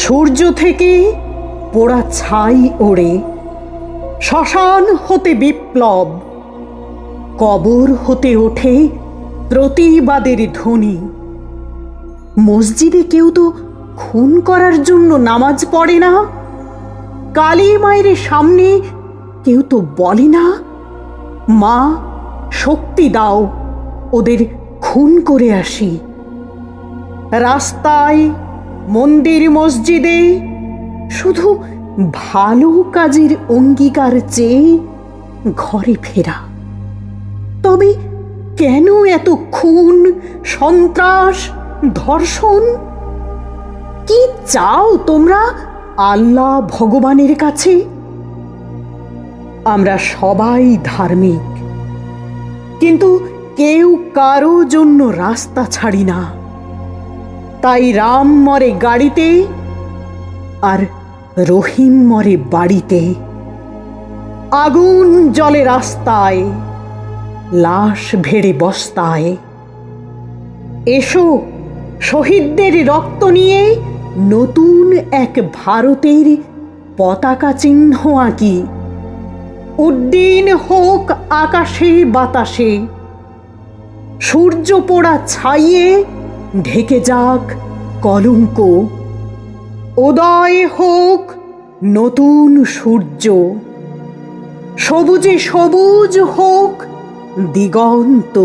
সূর্য থেকে পোড়া ছাই ওড়ে। শ্মশান হতে বিপ্লব, কবর হতে ওঠে প্রতিবাদের ধ্বনি। মসজিদে কেউ তো খুন করার জন্য নামাজ পড়ে না? কালী মায়ের সামনে কেউ তো বলে না? মা, শক্তি দাও, ওদের খুন করে আসি। রাস্তায় মন্দির মসজিদে শুধু ভালো কাজের অঙ্গীকার চেয়ে ঘরে ফেরা। তবে কেন এত খুন, সন্ত্রাস, ধর্ষণ? কি চাও তোমরা আল্লাহ ভগবানের কাছে? আমরা সবাই ধার্মিক, কিন্তু কেউ কারও জন্য রাস্তা ছাড়ি না। তাই রাম মরে গাড়িতে আর রহিম মরে বাড়িতে। আগুন জলে রাস্তায়, লাশ ভেড়ে বস্তায়। এসো শহীদদের রক্ত নিয়ে নতুন এক ভারতের পতাকা চিহ্ন আঁকি। উড্ডীন হোক আকাশে বাতাসে, সূর্য পোড়া ছাইয়ে ঢেকে যাক কলঙ্ক। উদয় হোক নতুন সূর্য। সবুজে সবুজ হোক দিগন্ত।